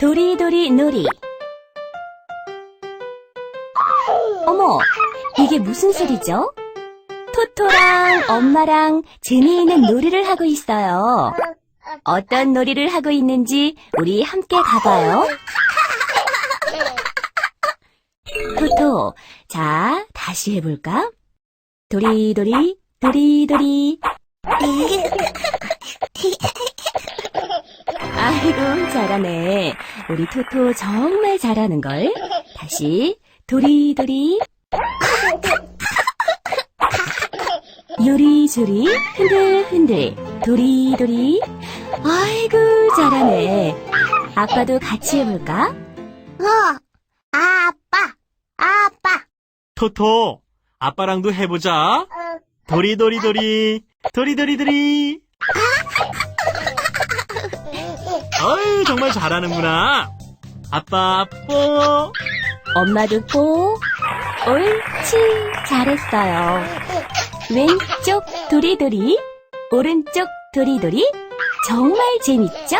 도리도리 놀이. 어머, 이게 무슨 소리죠? 토토랑 엄마랑 재미있는 놀이를 하고 있어요. 어떤 놀이를 하고 있는지 우리 함께 가봐요. 토토, 자, 다시 해볼까? 도리도리, 도리도리. 아이고, 잘하네. 우리 토토 정말 잘하는걸. 다시, 도리도리. 요리조리, 흔들흔들, 도리도리. 아이고, 잘하네. 아빠도 같이 해볼까? 어, 아빠, 아빠. 토토, 아빠랑도 해보자. 도리도리도리, 도리도리도리. 어이, 정말 잘하는구나. 아빠, 뽀. 엄마도 뽀. 옳지, 잘했어요. 왼쪽 도리도리, 오른쪽 도리도리. 정말 재밌죠?